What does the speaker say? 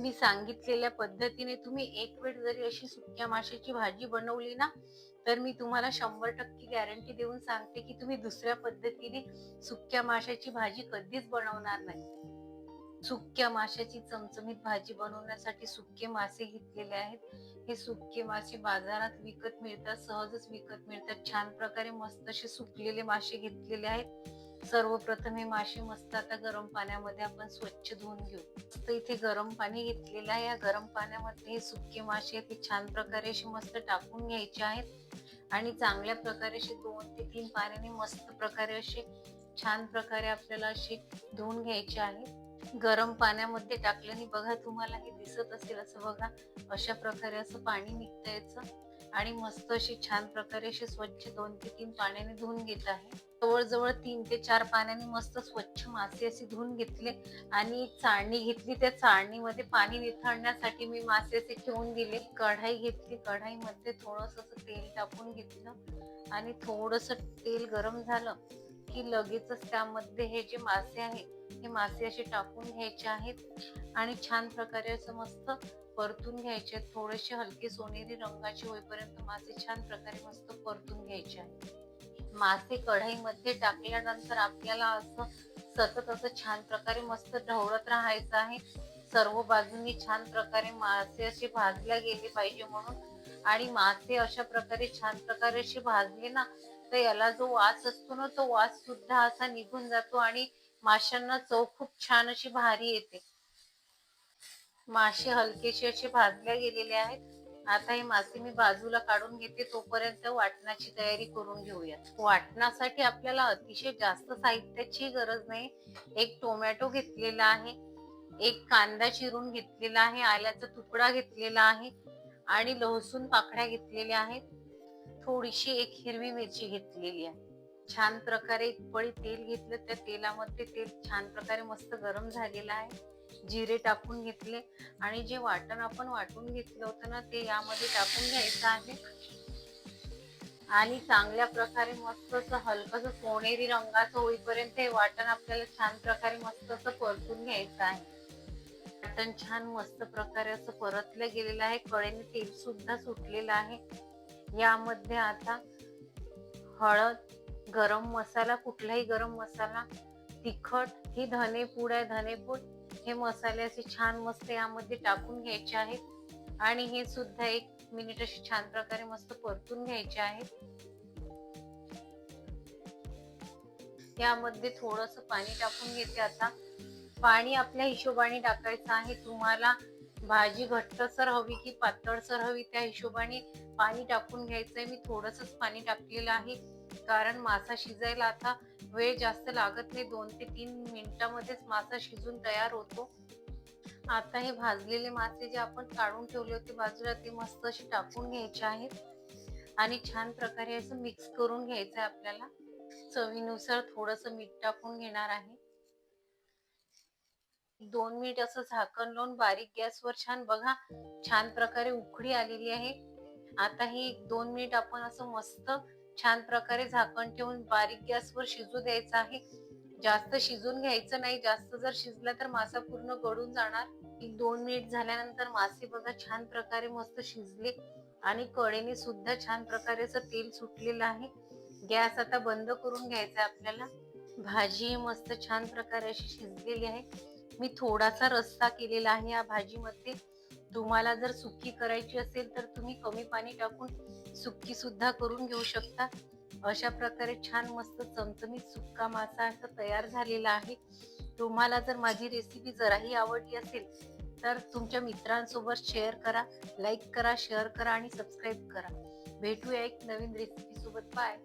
मी सांगितलेल्या पद्धतीने तुम्ही एक वेळ जरी अशी सुक्या माशाची भाजी बनवली ना तर मी तुम्हाला शंभर टक्के गॅरंटी देऊन सांगते की तुम्ही दुसऱ्या पद्धतीने सुक्या माशाची भाजी कधीच बनवणार नाही. सुक्या माशाची चमचमीत भाजी बनवण्यासाठी सुके मासे घेतलेले आहेत. हे सुके मासे बाजारात विकत मिळतात सहजच विकत मिळतात. छान प्रकारे मस्त असे सुकलेले मासे घेतलेले आहेत. सर्वप्रथम हे मासे मस्त आता गरम पाण्यामध्ये आपण स्वच्छ धुवून घेऊ. तर इथे गरम पाणी घेतलेलं आहे. या गरम पाण्यामध्ये हे सुके मासे ते छान प्रकारे असे मस्त टाकून घ्यायचे आहेत. आणि चांगल्या प्रकारे असे दोन ते तीन पाण्याने मस्त प्रकारे असे छान प्रकारे आपल्याला असे धुवून घ्यायचे आहेत गरम पाण्यामध्ये टाकल्याने बघा तुम्हाला हे दिसत असेल असं बघा. अशा प्रकारे असं पाणी निघतं याचं. आणि मस्त अशी छान प्रकारे अशी स्वच्छ दोन ते तीन पाण्याने धुवून घेत आहे. जवळजवळ तीन ते चार पाण्याने मस्त स्वच्छ मासे असे धुवून घेतले आणि एक चाळणी घेतली. त्या चाळणीमध्ये पाणी निथळण्यासाठी मी मासे असे ठेवून दिले. कढाई घेतली. कढाईमध्ये थोडस तेल टाकून घेतलं आणि थोडस तेल गरम झालं की लगेचच त्यामध्ये हे जे मासे आहेत हे मासे असे टाकून घ्यायचे आहेत आणि छान प्रकारे असं मस्त परतून घ्यायचे आहेत. थोडेसे हलके सोनेरी रंगाचे होईपर्यंत मासे छान प्रकारे मस्त परतून घ्यायचे आहेत. मासे कढईमध्ये टाकल्यानंतर आपल्याला असं सतत असं छान प्रकारे मस्त ढवळत राहायचं आहे. सर्व बाजूंनी छान प्रकारे मासे असे भाजल्या गेले पाहिजे म्हणून. आणि मासे अशा प्रकारे छान प्रकारे असे भाजले ना तर याला जो वास असतो ना तो वास सुद्धा असा निघून जातो आणि माशांना चव खूप छान अशी भारी येते. मासे हलकेसे असे भाजल्या गेलेले आहेत. आता हे मासे मी बाजूला काढून घेते तोपर्यंत वाटणाची तयारी करून घेऊया वाटणासाठी आपल्याला अतिशय जास्त साहित्याची गरज नाही. एक टोमॅटो घेतलेला आहे एक कांदा चिरून घेतलेला आहे आल्याचा तुकडा घेतलेला आहे आणि लसूण पाकड्या घेतलेल्या आहेत. थोडीशी एक हिरवी मिरची घेतलेली आहे. छान प्रकारे एक पळी तेल घेतलं त्या तेलामध्ये तेल छान प्रकारे मस्त गरम झालेलं आहे. जिरे टाकून घेतले आणि जे वाटण आपण वाटून घेतलं होतं ना ते यामध्ये टाकून घ्यायचं आहे. आणि चांगल्या प्रकारे मस्त असं हलकस सोनेरी रंगाचं होईपर्यंत हे वाटण आपल्याला छान प्रकारे मस्त असं परतून घ्यायचं आहे. वाटण छान मस्त प्रकारे असं परतलं गेलेलं आहे. कळेने तेल सुद्धा सुटलेलं आहे. यामध्ये आता हळद गरम मसाला कुठलाही गरम मसाला तिखट ही धनेपूड आहे धनेपूड हे मसाले असे छान मस्त यामध्ये टाकून घ्यायचे आहेत. आणि हे सुद्धा एक मिनिट असे छान प्रकारे मस्त परतून घ्यायचे आहेत. यामध्ये थोडस पाणी टाकून घेते आता. पाणी आपल्या हिशोबाने टाकायचं आहे. तुम्हाला भाजी घट्टसर हवी की पातळसर हवी त्या हिशोबाने पाणी टाकून घ्यायचंय. मी थोडसच पाणी टाकलेलं आहे. कारण मासा शिजायला आता वेळ जास्त लागत नाही. दोन ते तीन मिनिटामध्येच मासा शिजून तयार होतो. आता हे भाजलेले मासे जे आपण काढून ठेवले होते बाजूला ते मस्त असे टाकून घ्यायचे आहेत. आणि छान प्रकारे असं मिक्स करून घ्यायचं आहे आपल्याला. चवीनुसार थोडस मीठ टाकून घेणार आहे. दोन मिनिट असं झाकण लावून बारीक गॅसवर छान बघा छान प्रकारे उकडी आलेली आहे. आता ही दोन मिनिट आपण असं मस्त छान प्रकारे झाकण ठेवून बारीक गॅसवर शिजू द्यायचं आहे. जास्त शिजून घ्यायचं नाही. जास्त जर शिजला तर मासा पूर्ण गळून जाणार. एक दोन मिनिट झाल्यानंतर मासे बघा छान प्रकारे मस्त शिजले आणि कडेने सुद्धा छान प्रकारे असं तेल सुटलेलं आहे. गॅस आता बंद करून घ्यायचा आपल्याला. भाजी मस्त छान प्रकारे अशी शिजलेली आहे. मी थोडासा रस्सा केलेला आहे या भाजीमध्ये. तुम्हाला जर सुकी करायची असेल तर तुम्ही कमी पाणी टाकून सुक्की सुद्धा करून घेऊ शकता. अशा प्रकारे छान मस्त चमचमीत सुक्का मासा असा तयार झालेला आहे. तुम्हाला जर माझी रेसिपी जराही आवडली असेल तर तुमच्या मित्रांसोबत शेअर करा लाईक करा शेअर करा आणि सबस्क्राईब करा. भेटूया एक नवीन रेसिपी सोबत. बाय